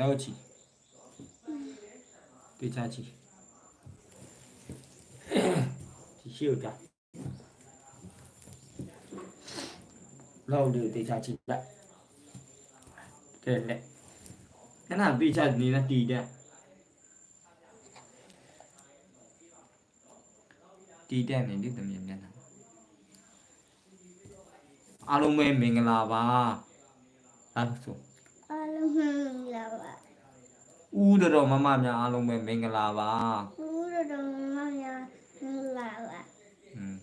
တော့ချီတေချာချီချီရှိဦးကြလောက်ဒီတေချာချီလိုက်ကဲလက်ခဏတေချာနေနဲ့တီးတဲ့တီးတဲ့နေဒီသမီးမျက်နှာအား ဦးတော်တော်မမများအားလုံးပဲမင်္ဂလာပါဘူးတော်တော်မမများမှန်လာပါอืม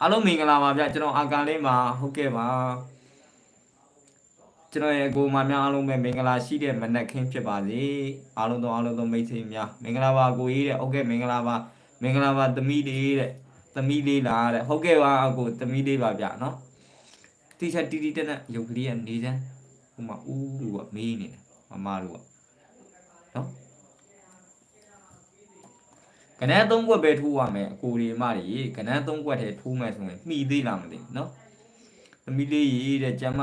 အားလုံးမင်္ဂလာပါဗျကျွန်တော်အာကန်လေးမှာဟုတ်ကဲ့ပါကျွန်တော်ရဲ့ကိုမများအားလုံးပဲမင်္ဂလာရှိတဲ့မနက်ခင်းဖြစ်ပါစေအားလုံးတော့အားလုံးတော့မိတ်ဆွေများမင်္ဂလာပါကိုကြီးတဲ့ဟုတ်ကဲ့မင်္ဂလာပါမင်္ဂလာပါသမီးလေးတဲ့ သမီးလေးလားတဲ့ဟုတ်ကဲ့ပါအကိုသမီးလေးပါဗျနော်တိချက်တီတီတက်တက်ရုပ်ကလေးကနေစမ်းဟိုမှာဦးလူကမေးနေတယ်မမလူကနော်ကနန်းသုံးခွက်ပဲထိုးရမယ်အကိုဒီမတွေကနန်းသုံးခွက်ထဲထိုးမယ်ဆိုရင်မှီသေးလားမသိဘူးနော်သမီးလေးရေးတဲ့ကျမ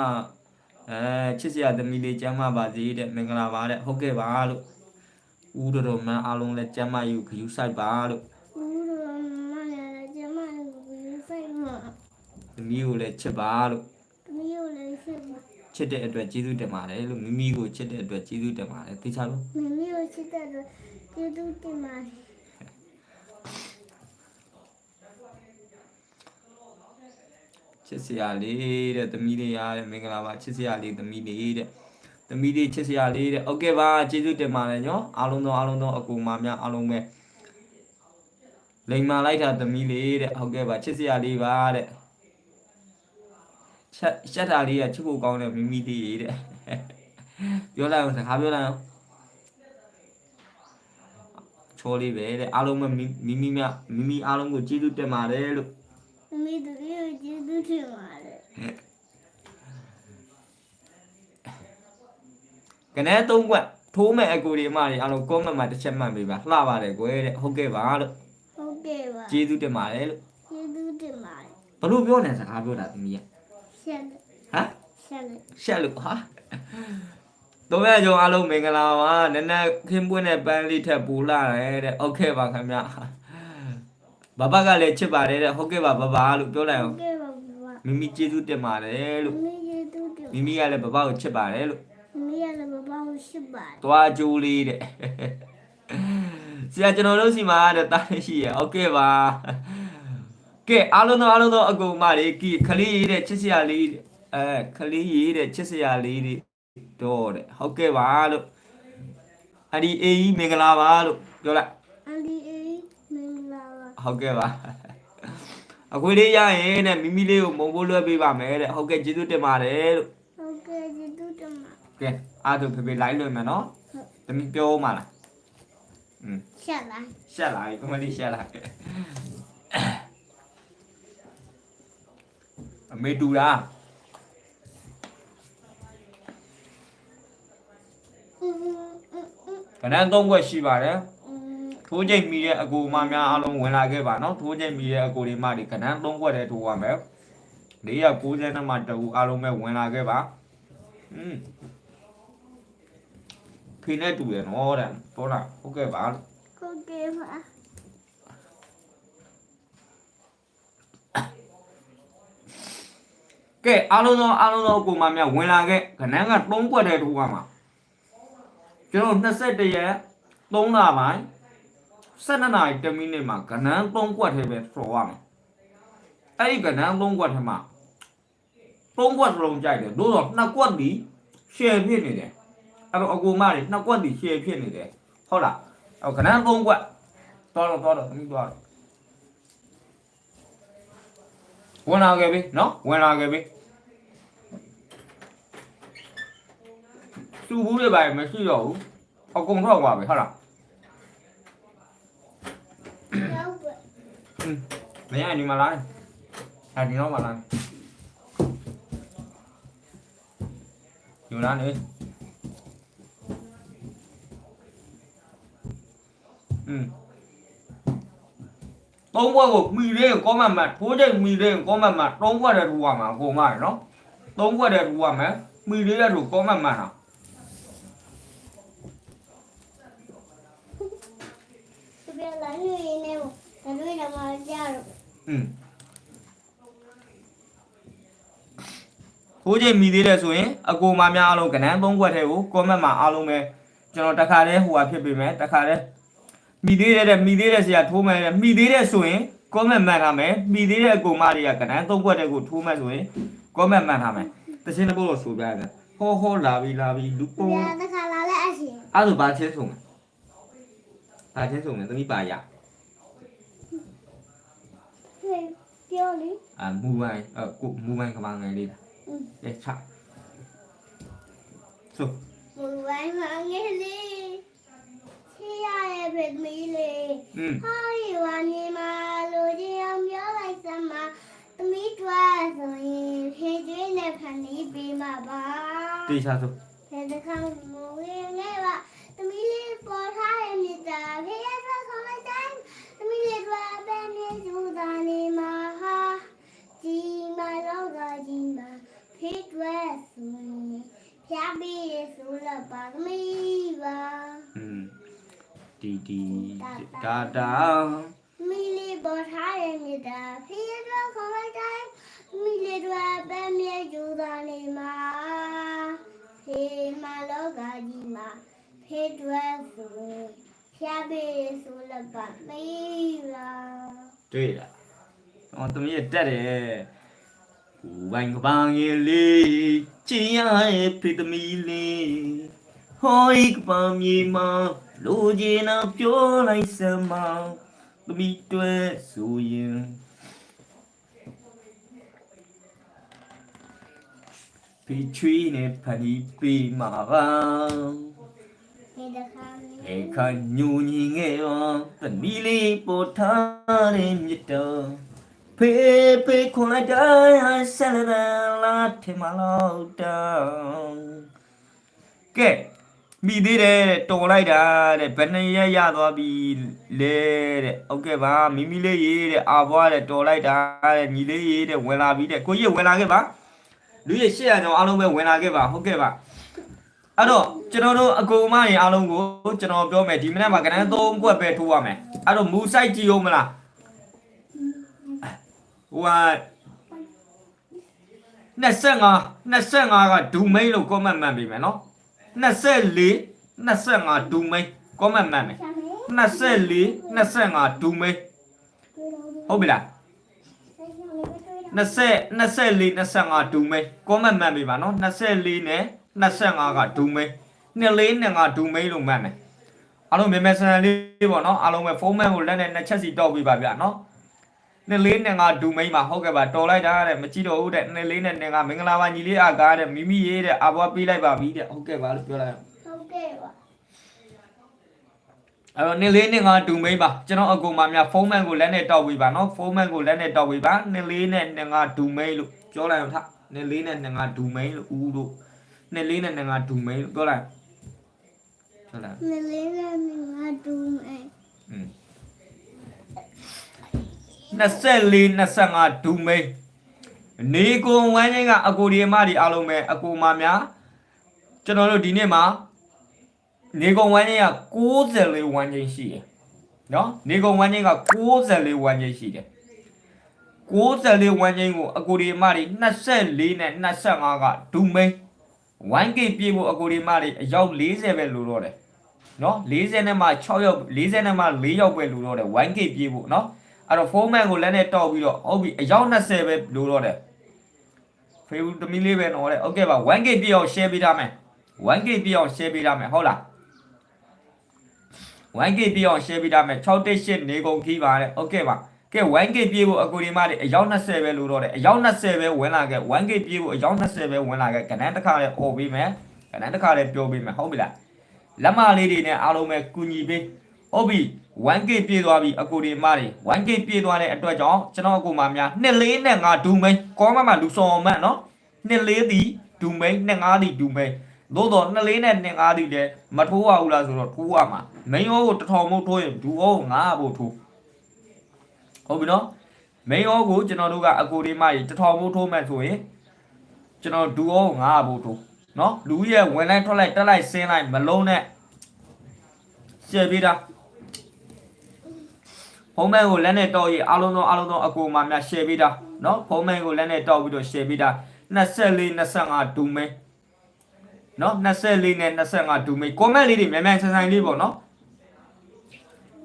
အဲချစ်စရာသမီးလေးကျမပါစေတဲ့မင်္ဂလာပါတဲ့ဟုတ်ကဲ့ပါလို့ဦးတော်တော်မှန်အားလုံးလည်းကျမယူခယူဆိုင်ပါလို့ ဘူးတော်မမများလည်းကျမကိုစိတ်မှာ သ မိကိုလည်းချစ်ပါလို့သမီးကိုလည်းချစ်ပါချစ်တဲ့အတွက်ကျေးဇူးတင်ပါတယ်လို့မိမိကိုချစ်တဲ့အတွက်ကျေးဇူးတင်ပါတယ်သိချာလို့မိမိကိုချစ်တဲ့အတွက်ကျေးဇူးတင်ပါတယ်ချစ်စရာလေးတဲ့သမီးလေးရတဲ့မင်္ဂလာပါချစ်စရာလေးသမီးလေးတဲ့သမီးလေးချစ်စရာလေးတဲ့ဟုတ်ကဲ့ပါကျေးဇူးတင်ပါတယ်နော်အားလုံးသောအားလုံးသောအကူမာများအားလုံးပဲလိန်မာလိုက်တာသမီးလေးတဲ့ဟုတ်ကဲ့ပါချစ်စရာလေးပါတဲ့ ချက်ရှက်တာလေးကချစ်ဖို့ကောင်းတဲ့မိမိလေးတဲ့ပြောလိုက်အောင်စကားပြောလိုက်အောင်ချောလေးပဲတဲ့အားလုံးပဲမိမိမိမြမိမိအားလုံးကိုကျေးဇူးတင်ပါတယ်လို့မမီတို့ကိုကျေးဇူးတင်ပါတယ်ကနဲသုံးကွက်ထိုးမဲ့အကူဒီမတွေအားလုံးကောမန့်မှာတစ်ချက်မှတ်ပေးပါလှပါတယ်ကွယ်တဲ့ဟုတ်ကဲ့ပါလို့ဟုတ်ကဲ့ပါကျေးဇူးတင်ပါတယ်လို့ကျေးဇူးတင်ပါတယ်ဘလို့ပြောနေစကားပြောတာသမီးက ရှက်လို့ဟမ်ရှက်လို့ရှက်လို့ဟာတို့ရဲ့ကြောင့်အားလုံးမင်္ဂလာပါနက်နက်ခင်းပွင့်တဲ့ပန်းလေးထက်ပူလာတယ်တဲ့ဟုတ်ကဲ့ပါခင်ဗျဘဘကလည်းချစ်ပါတယ်တဲ့ဟုတ်ကဲ့ပါဘဘလို့ပြောလိုက်အောင်ကဲပါဘာမိမိကျေးဇူးတင်ပါတယ်လို့မိရေတူတူမိမိကလည်းဘဘကိုချစ်ပါတယ်လို့မိရလည်းမပေါင်းရှိပါသွားကြိုးလေးတဲ့ဆရာကျွန်တော်တို့စီမှာတဲ့တားရှိရဟုတ်ကဲ့ပါ ကဲအားလုံးသောအားလုံးသောအကုန်မတွေကီခလေးရေးတဲ့ချစ်စရာလေးအဲခလေးရေးတဲ့ချစ်စရာလေးတွေတော့တဲ့ဟုတ်ကဲ့ပါလို့အဒီအေးကြီးမင်္ဂလာပါလို့ပြောလိုက်အန်ဒီအေးမင်္ဂလာပါဟုတ်ကဲ့ပါအခွေလေးရရင်တဲ့မိမိလေးကိုမုံဖို့လွှဲပေးပါမယ်တဲ့ဟုတ်ကဲ့ကျေးဇူးတင်ပါတယ်လို့ဟုတ်ကဲ့ကျေးဇူးတင်ပါကဲအားတို့ဖေဖေလိုက်လွှဲမယ်နော်သမီးပြောမှလားอืมရှက်လားရှက်လာပြီကမလေးရှက်လာ အမေတူတာကဏ္ဍသုံးခွက်ရှိပါတယ်ထိုးချိန်မီတဲ့အကူမများအားလုံးဝင်လာခဲ့ပါနော်ထိုးချိန်မီတဲ့အကူတွေမှဒီကဏ္ဍသုံးခွက်တည်းထိုးရမယ်490မှတူအားလုံးပဲဝင်လာခဲ့ပါอืมဖိနေတူရနော်တဲ့ဟုတ်လားဟုတ်ကဲ့ပါဟုတ်ကဲ့ပါ ကဲအားလုံးသောအားလုံးသောအကူမများဝင်လာခဲ့ကနန်းက3ခွက်တည်းထိုးရမှာကျွန်တော်21ရက်3လပိုင်း12နာရီ10မိနစ်မှာကနန်း3ခွက်ထဲပဲဆော်ရမယ်အဲ့ဒီကနန်း3ခွက်ထဲမှာ3ခွက်စလုံးကြိုက်တယ်သို့တော့2ခွက်ဒီ share ဖြစ်နေတယ်အဲ့တော့အကူမတွေ2ခွက်ဒီ share ဖြစ်နေတယ်ဟုတ်လားအဲ့ကနန်း3ခွက်တော်တော့တော်တော့သမီးတော်တော့ ဝင်လာခဲ့ပြီနော်ဝင်လာခဲ့ပြီသူ့ဘူးတွေပါမရှိတော့ဘူးအကုန်ထွက်သွားပြီဟုတ်လားရောက်ပါမင်းအညီမလာနဲ့အဲ့ဒီတော့မလာနဲ့ယူလာနေอืม သုံးဘွက်ကိုမိလေးကိုကောမတ်မတ်ထိုးချိန်မိလေးကိုကောမတ်မတ်သုံးဘွက်တည်းထူရမှာအကုန်မရနော်သုံးဘွက်တည်းထူရမယ်မိလေးရထူကောမတ်မတ်ဟာသူပြလာနေနေတယ်ဒါတွေတော့မကြတော့อืมထိုးချိန်မိသေးတယ်ဆိုရင်အကိုမများအားလုံးကဏ္ဍသုံးဘွက်ထဲကိုကောမတ်မှာအားလုံးပဲကျွန်တော်တခါတည်းဟိုဟာဖြစ်ပေမဲ့တခါတည်း မိသေးတဲ့မိသေးတဲ့ဆရာထိုးမယ်တဲ့မိသေးတဲ့ဆိုရင်ကောမတ်မှန်ထားမယ်မိသေးတဲ့အကိုမတွေကကဏ္ဍသုံးဘွက်ထဲကိုထိုးမယ်ဆိုရင်ကောမတ်မှန်ထားမယ်တခြင်းတစ်ပုတ်လို့ဆိုပြရတယ်ဟောဟောလာပြီလာပြီလူသူပုံပြတခါလာလဲအရှင်အဲ့ဒါဘာချင်းဆုံးလဲဘာချင်းဆုံးလဲသမီးပါရပြောလေအာမူမိုင်းအကိုမူမိုင်းကမငယ်လေးလားလေချဆိုဘုရားမငယ်လေး ချီရရဲ့ဗက်မီလေးอืมဟာဒီဝါနေမှာလူကြီးအောင်ပြောလိုက်စမ်းမှာသမီးတွားဆိုရင်ဖေကျွေးနဲ့ဖန်တီးပေးမှာပါတေချာဆိုဖေတခါမဝင်နဲ့ပါသမီးလေးပေါ်ထားတဲ့မြစ်တာဖေရထွက်ခေါ်လိုက်တိုင်းသမီးလေးတွားပဲနေသူသာနေမှာဟာဒီမှာတော့ကကြီးမှာဖေတွဲဆိုရင်ဖျားပြီးရဆိုလပါသမီးပါ อืมဒီဒီဒါဒါမီလီပေါ်ထားတဲ့မြစ်တာဖေးတော့ခေါ်လိုက်တိုင်းမီလီတို့ပဲမြေကျူတာနေမှာဖေးမလောကကြီးမှာဖေးတွေဆိုဖျားပေးဆိုလည်းပါမေးလာတွေ့လားဟောသမီးရတက်တယ်ဝိုင်းကပန်းရေလေးချင်ရရဲ့ဖေသမီးလေးဟောဤကပန်းမြေမှာ လိုချင်တာပြောလိုက်စမ်းမသမီးတွေ့ဆိုရင်ဖီချွေးနဲ့ဖန်တီးပေးမှာပါဖေးတခါမီဧခညူညီငယ်ရောတမီလေးပေါ်ထားတဲ့မြတ်တော်ဖေးဖေးခွန်လိုက်တိုင်းဆလရလာထေမလောက်တောင်းကဲ မိသေးတယ်တော်လိုက်တာတဲ့ဘယ်နှစ်ရက်ရသွားပြီလဲတဲ့ဟုတ်ကဲ့ပါမိမိလေးရေးတဲ့အာဘွားတဲ့တော်လိုက်တာတဲ့ညီလေးရေးတဲ့ဝင်လာပြီတဲ့ကိုကြီးဝင်လာခဲ့ပါလူရဲ့ရှေ့ရကြောင်အားလုံးပဲဝင်လာခဲ့ပါဟုတ်ကဲ့ပါအဲ့တော့ကျွန်တော်တို့အကူမတွေအားလုံးကိုကျွန်တော်ပြောမယ်ဒီမနေ့မှာကဏ္ဍ၃ကွက်ပဲထိုးရမယ်အဲ့တော့မူဆိုင်ကြည့်အောင်မလားဟိုက25 25ကဒူမိန်လို့ comment မှတ်ပြီမယ်နော် 24 25ဒူမိန် comment မှတ်မယ်ချမ်းမေး24 25ဒူမိန်ဟုတ်ပြီလား20 24 25ဒူမိန် comment မှတ်ပြီပါနော်24နဲ့25ကဒူမိန်နှစ်လေးနဲ့ငါဒူမိန်လို့မှတ်မယ်အားလုံးမြန်မြန်ဆန်ဆန်လေးပေါ့နော်အားလုံးပဲဖုန်းမန်ကိုလက်နဲ့နှစ်ချက်စီတောက်ပြီးပါဗျာနော် နှစ်လေးနဲ့ငါဒူမိန်ပါဟုတ်ကဲ့ပါတော်လိုက်တာတဲ့မကြည့်တော့ဘူးတဲ့နှစ်လေးနဲ့ငါမင်္ဂလာပါညီလေးအကားတဲ့မိမိရေးတဲ့အဘွားပေးလိုက်ပါပြီတဲ့ဟုတ်ကဲ့ပါလို့ပြောလိုက်အောင်ဟုတ်ကဲ့ပါအဲ့တော့နှစ်လေးနဲ့ငါဒူမိန်ပါကျွန်တော်အကူမများဖုန်းမန်ကိုလက်နဲ့တောက်ပြီးပါနော်ဖုန်းမန်ကိုလက်နဲ့တောက်ပြီးပါနှစ်လေးနဲ့ငါဒူမိန်လို့ပြောလိုက်အောင်ထနှစ်လေးနဲ့ငါဒူမိန်လို့ဦးလို့နှစ်လေးနဲ့ငါဒူမိန်လို့ပြောလိုက်ဟုတ်လားမလေးလည်းငါဒူးမယ်อืม 24 25ဒူမိန်နေကုံဝမ်းချင်းကအကိုဒီအမဒီအားလုံးပဲအကိုမများကျွန်တော်တို့ဒီနေ့မှာနေကုံဝမ်းချင်းက64ဝမ်းချင်းရှိတယ်နော်နေကုံဝမ်းချင်းက64ဝမ်းချင်းရှိတယ်64ဝမ်းချင်းကိုအကိုဒီအမဒီ24နဲ့25ကဒူမိန် 1k ပြေးဖို့အကိုဒီအမဒီအယောက်40ပဲလိုတော့တယ်နော်40နဲ့မှ6ရောက်40နဲ့မှ4ရောက်ပဲလိုတော့တယ် 1k ပြေးဖို့နော် အဲ့တော့4 man ကိုလက်နဲ့တောက်ပြီးတော့ဟုတ်ပြီအယောက်20ပဲလိုတော့တယ်ဖေဘူးတမီလေးပဲနော်တဲ့ဟုတ်ကဲ့ပါ 1k ပြည့်အောင် share ပေးထားမယ် 1k ပြည့်အောင် share ပေးထားမယ်ဟုတ်လား 1k ပြည့်အောင် share ပေးထားမယ်6တိတ်8နေကုန်ခီးပါတဲ့ဟုတ်ကဲ့ပါကဲ 1k ပြေးဖို့အကူဒီမတွေအယောက်20ပဲလိုတော့တယ်အယောက်20ပဲဝင်လာခဲ့ 1k ပြေးဖို့အယောက်20ပဲဝင်လာခဲ့ကဏ္ဍတစ်ခါလဲអော်ပေးမယ်ကဏ္ဍတစ်ခါလဲပြောပေးမယ်ဟုတ်ပြီလားလက်မလေးတွေနဲ့အားလုံးပဲကူညီပေးဟုတ်ပြီ 1k ပြည့်သွားပြီအကူဒီမတွေ 1k ပြည့်သွားတဲ့အတွက်ကြောင့်ကျွန်တော်အကူမများနှစ်လေးနဲ့ငါဒူမိန်ကောမမှာလူစော်မတ်နော်နှစ်လေးသည်ဒူမိန်နှစ်ငါးသည်ဒူမိန်သို့တော့နှစ်လေးနဲ့နှစ်ငါးသည်လည်းမထိုးရဘူးလားဆိုတော့ထိုးရမှာမိန်ရောကိုတထောင်မို့ထိုးရင်ဒူဩကိုငါးဖို့ထိုးဟဟုတ်ပြီနော် main all ကိုကျွန်တော်တို့ကအကိုဒီမကြီးတစ်ထောင်ဖို့ထိုးမှတ်ဆိုရင်ကျွန်တော်ဒူအော900ဖို့ထိုးနော်လူရဲ့ဝင်လိုက်ထွက်လိုက်တက်လိုက်ဆင်းလိုက်မလုံးနဲ့ရှယ်ပေးတာ ဖုံးမဲကိုလက်နဲ့တောက်ရေးအားလုံးသောအားလုံးသောအကိုမများရှယ်ပေးတာနော်ဖုံးမဲကိုလက်နဲ့တောက်ပြီးတော့ရှယ်ပေးတာ24 25ဒူမဲနော်24နဲ့25ဒူမဲကွန်မန့်လေးတွေမြန်မြန်ဆန်ဆန်လေးပေါ့နော်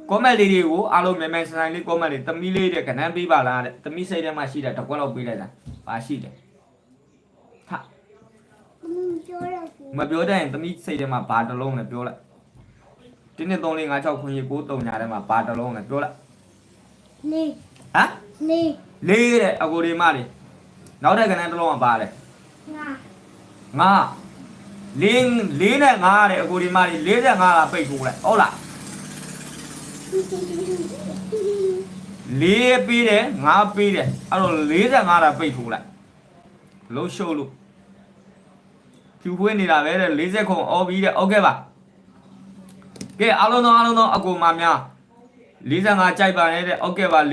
ကွန်မန့်လေးတွေကိုအားလုံးမြန်မြန်ဆန်ဆန်လေးကွန်မန့်လေးသမီးလေးတဲ့ခဏန်းပေးပါလားတဲ့သမီးစိတ်ထဲမှာရှိတာတစ်ကွက်လောက်ပေးလိုက်တာပါရှိတယ်ဟာသမီးပြောရကူမပြောတတ်ရင်သမီးစိတ်ထဲမှာဘာတစ်လုံးလဲပြောလိုက်တင်းနဲ့3 4 5 6 9 9 3ညာထဲမှာဘာတစ်လုံးလဲပြောလိုက် လေးဟမ်လေးလေးတဲ့အကိုဒီမလေးနောက်ထပ်ကဏ္ဍတစ်လုံးကပါလေငါငါလေးလေးနဲ့ငါတဲ့အကိုဒီမလေးလေးနဲ့ငါကပိတ်ဖို့လိုက်ဟုတ်လားလေးပေးတယ်ငါပေးတယ်အဲ့တော့45တာပိတ်ထိုးလိုက်လှုပ်ရှုပ်လို့ဖြူဖွေးနေတာပဲတဲ့40ခုံအော်ပြီးတဲ့ဟုတ်ကဲ့ပါကဲအားလုံးသောအားလုံးသောအကူမများ 45ကြိုက်ပါနဲ့တဲ့ဟုတ်ကဲ့ပါ43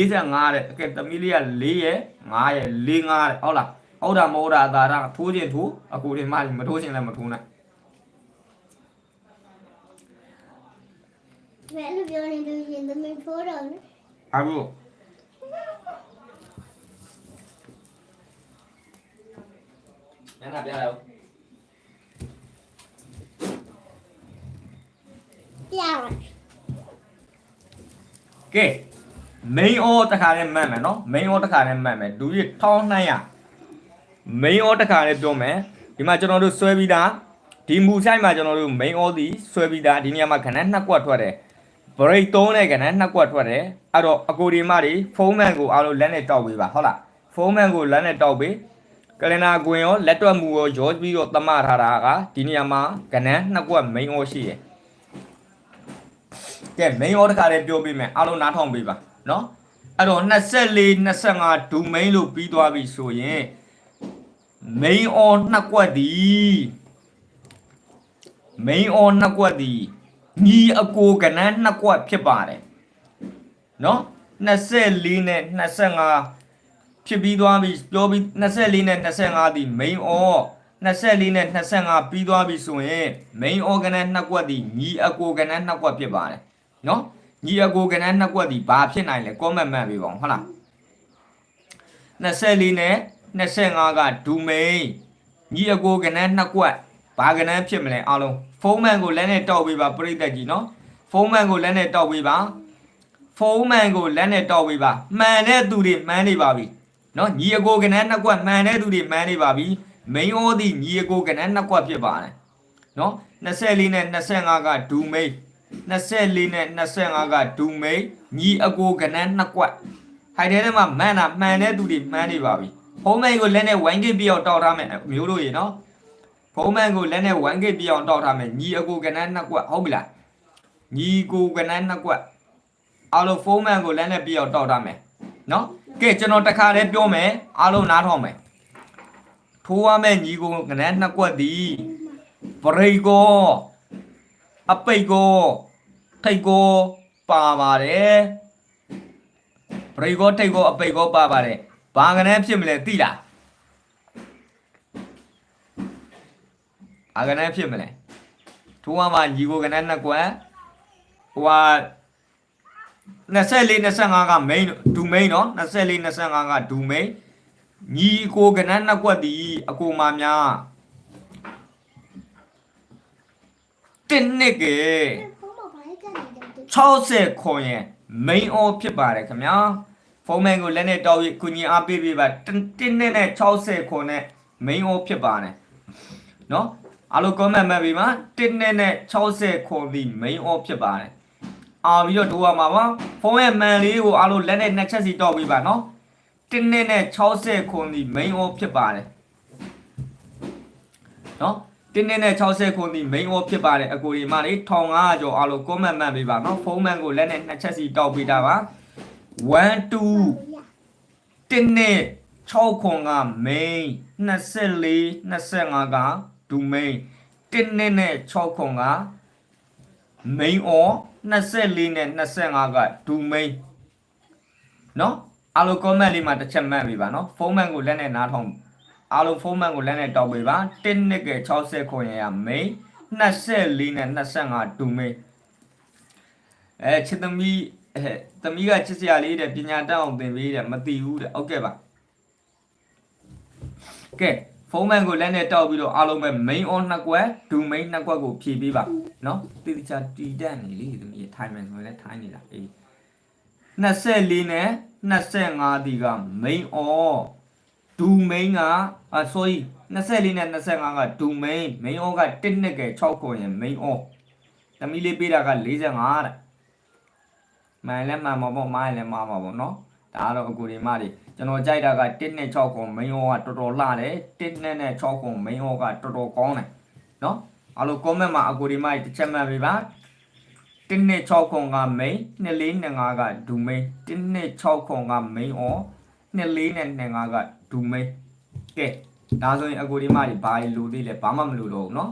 45တဲ့ကဲသမီးလေးက4ရဲ့5ရဲ့45တဲ့ဟုတ်လားဟုတ်တာမဟုတ်တာသာရထိုးခြင်းထိုးအကိုရင်မမထိုးခြင်းလည်းမထိုးနိုင်ဘယ်လိုပြောနေလို့ရင်သမီးထိုးတော့လဲအဘူညနာပြရအောင်ပြရပါ ကဲ main all တခါနဲ့မှတ်မယ်နော် main all တခါနဲ့မှတ်မယ်ဒူကြီး1200 main all တခါနဲ့ပြောမယ်ဒီမှာကျွန်တော်တို့ဆွဲပြီးသားဒီမူဆိုင်မှာကျွန်တော်တို့ main all ဒီဆွဲပြီးသားဒီနေရာမှာခဏနှစ်ကွက်ထွက်တယ် break 3နဲ့ခဏနှစ်ကွက်ထွက်တယ်အဲ့တော့အကိုဒီမတွေဖုန်းမန်ကိုအားလုံးလက်နဲ့တောက်ပေးပါဟုတ်လားဖုန်းမန်ကိုလက်နဲ့တောက်ပေးကလင်နာကွင်ရောလက်တွက်မှုရောရောပြီးတော့တမထားတာကဒီနေရာမှာကဏ္ဍနှစ်ကွက် main all ရှိတယ် ကဲ main order တခါလေးပြောပေးမယ်အားလုံးနားထောင်ပေးပါเนาะအဲ့တော့24 25 domain လို့ပြီးသွားပြီဆိုရင် main or နှစ်ကွက်သည် main or နှစ်ကွက်သည်ညီအကိုကဏ္ဍနှစ်ကွက်ဖြစ်ပါတယ်เนาะ24နဲ့25ဖြစ်ပြီးသွားပြီပြောပြီး24နဲ့25သည် main or 24နဲ့25ပြီးသွားပြီဆိုရင် main organ နှစ်ကွက်သည်ညီအကိုကဏ္ဍနှစ်ကွက်ဖြစ်ပါတယ် နော်ညီအကိုကဏ္ဍနှစ်ကွက်သည်ဘာဖြစ်နိုင်လဲ comment မှတ်ပေးပါဦးဟုတ်လား24နဲ့25က domain ညီအကိုကဏ္ဍနှစ်ကွက်ဘာကဏ္ဍဖြစ်မလဲအားလုံးဖုန်းမန်ကိုလက်နဲ့တောက်ပေးပါပြိတ္တကြီးနော်ဖုန်းမန်ကိုလက်နဲ့တောက်ပေးပါဖုန်းမန်ကိုလက်နဲ့တောက်ပေးပါမှန်တဲ့သူတွေမှန်နေပါပြီနော်ညီအကိုကဏ္ဍနှစ်ကွက်မှန်တဲ့သူတွေမှန်နေပါပြီ main all သည်ညီအကိုကဏ္ဍနှစ်ကွက်ဖြစ်ပါတယ်နော်24နဲ့25က domain 24နဲ့25ကဒူမိန်ညီအကိုကနန်းနှစ်ကွက်ဟိုက်တဲ့ထဲမှာမှန်တာမှန်တဲ့သူတွေမှန်နေပါပြီဖုံးမိုင်ကိုလက်နဲ့ 1k ပြအောင်တောက်ထားမယ်မျိုးတို့ရေနော်ဖုံးမိုင်ကိုလက်နဲ့ 1k ပြအောင်တောက်ထားမယ်ညီအကိုကနန်းနှစ်ကွက်ဟုတ်ပြီလားညီကိုကနန်းနှစ်ကွက်အားလုံးဖုံးမိုင်ကိုလက်နဲ့ပြအောင်တောက်ထားမယ်နော်ကဲကျွန်တော်တစ်ခါလေးပြောမယ်အားလုံးနားထောင်မယ်ထိုးရမယ်ညီကိုကနန်းနှစ်ကွက်သည်ပရိကော အပိတ်ကိုထိတ်ကိုပါပါတယ်ပရိကိုထိတ်ကိုအပိတ်ကိုပါပါတယ်ဘာကနဲ့ဖြစ်မလဲသိလားအာကနဲ့ဖြစ်မလဲထိုးမှမှညီကိုကနဲ့နှစ်ကွက်ဟိုဟာ24 25က main ဒူ main နော်24 25ကဒူ main ညီကိုကနဲ့နှစ်ကွက်ဒီအကိုမများ တစ်နှစ်ကဖုန်းမဘာလဲကနေတယ်သူ60ခွန်ရင် main all ဖြစ်ပါတယ်ခင်ဗျာဖုန်းမန်ကိုလက်နဲ့တောက်ပြီးကုညီအားပေးပေးပါတစ်နှစ်နဲ့60ခွန်နဲ့ main all ဖြစ်ပါတယ်နော်အားလုံး comment မှတ်ပြီးပါတစ်နှစ်နဲ့60ခွန်ဒီ main all ဖြစ်ပါတယ်အာပြီးတော့ဒိုးရမှာပါဖုန်းရဲ့မန်လေးကိုအားလုံးလက်နဲ့နှစ်ချက်စီတောက်ပေးပါနော်တစ်နှစ်နဲ့60ခွန်ဒီ main all ဖြစ်ပါတယ်နော် တင်းတင်းနဲ့60ခုဒီ main off ဖြစ်ပါတယ်အကိုဒီမလေး1500ကျော်အားလုံး comment မှတ်ပေးပါเนาะဖုန်းမှန်ကိုလက်နဲ့နှစ်ချက်စီတောက်ပေးတာပါ1 2တင်းနဲ့6ခွန်က main 24 25က do main တင်းနဲ့နဲ့6ခွန်က main off 24နဲ့25က do main နော်အားလုံး comment လေးမှာတစ်ချက်မှတ်ပေးပါနော်ဖုန်းမှန်ကိုလက်နဲ့နားထောင် အားလုံးဖုန်းမှန်ကိုလက်နဲ့တောက်ပေးပါ1နှစ်က60ခွန်ရရ main 24နဲ့25ဒူ main အဲချစ်သမီးအဲသမီးကချစ်စရာလေးတဲ့ပညာတတ်အောင်သင်ပေးတဲ့မသိဘူးတဲ့ဟုတ်ကဲ့ပါကဲဖုန်းမှန်ကိုလက်နဲ့တောက်ပြီးတော့အားလုံးပဲ main on နှစ်ကွက်ဒူ main နှစ်ကွက်ကိုဖြည့်ပေးပါနော်တိတိကျတီးတက်နေလေသမီးထိုင်မယ်ဆိုရင်လည်းထိုင်းနေတာအေး24နဲ့25ဒီက main on ဒူ main ကအာ sorry 24နဲ့25ကဒူ main main on က1နှစ်က6ခွန်ရင် main on သမီးလေးပေးတာက45တဲ့မှန်လဲမှန်မှာပေါ့မိုင်းလဲမှားမှာပေါ့နော်ဒါကတော့အကူဒီမတွေကျွန်တော်ကြိုက်တာက1နဲ့6ခုမင်းဟောကတော်တော်လှတယ်1နဲ့နဲ့6ခုမင်းဟောကတော်တော်ကောင်းတယ်နော်အဲ့လို comment မှာအကူဒီမတွေတစ်ချက်မှတ်ပေးပါ1နဲ့6ခုက main 2 4နဲ့5ကဒူ main 1နဲ့6ခုက main ဩ2 4နဲ့5က ဒူ main ကဲဒါဆိုရင်အကူဒီမတွေဘာလို့သေးလဲဘာမှမလို့တော့ဘူးနော်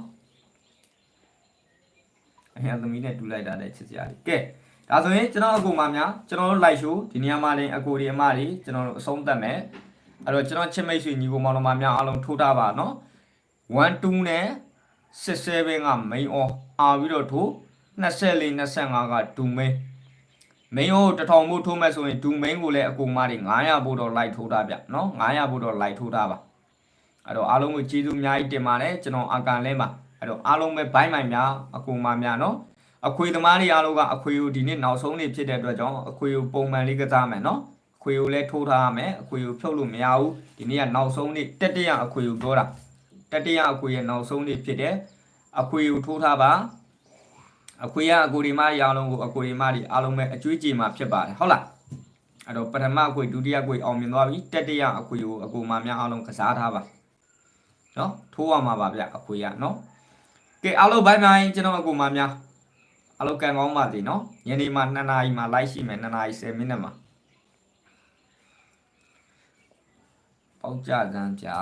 အဲသမီးနဲ့တူလိုက်တာလည်းချစ်စရာကြီးကဲဒါဆိုရင်ကျွန်တော်အကူမများကျွန်တော်တို့ live show ဒီနေရာမှာလည်းအကူဒီအမတွေကျွန်တော်တို့အဆုံးသတ်မယ်အဲ့တော့ကျွန်တော်ချစ်မိတ်ဆွေညီကိုမောင်နှမများအားလုံးထိုးထားပါနော်1 2နဲ့67က main on အာပြီးတော့ထိုး24 25က 2 main main on တထောင်မို့ထိုးမဲ့ဆိုရင်2 main ကိုလည်းအကူမတွေ900ဘို့တော့ live ထိုးထားဗျနော်900ဘို့တော့ live ထိုးထားပါအဲ့တော့အားလုံးကိုကျေးဇူးအများကြီးတင်ပါတယ်ကျွန်တော်အကန်လဲပါအဲ့တော့အားလုံးပဲဘိုင်းမိုင်များအကူမများနော်အခွေသမားတွေအားလုံးကအခွေကိုဒီနေ့နောက်ဆုံးနေ့ဖြစ်တဲ့အတွက်ကြောင့်အခွေကိုပုံမှန်လေးကစားမယ်နော်အခွေကိုလည်းထိုးထားရမယ်အခွေကိုဖြုတ်လို့မရဘူးဒီနေ့ကနောက်ဆုံးနေ့တတိယအခွေကိုပြောတာတတိယအခွေရဲ့နောက်ဆုံးနေ့ဖြစ်တယ်အခွေကိုထိုးထားပါ အခွေကအကိုဒီမရအောင်လုံးကိုအကိုဒီမတွေအားလုံးပဲအကျွေးကြေမှာဖြစ်ပါတယ်ဟုတ်လားအဲ့တော့ပထမအခွေဒုတိယအခွေအောင်မြင်သွားပြီတတိယအခွေကိုအကိုမများအားလုံးကစားထားပါနော်ထိုးရမှာပါဗျအခွေကနော်ကဲအားလုံးဘိုင်ဘိုင်ကျွန်တော်အကိုမများအလောက်ကန်ကောင်းပါသေးနော်ညနေမှာ2နာရီမှာ live ရှိမယ်2နာရီ10မိနစ်မှာပေါက်ကြစမ်းကြာ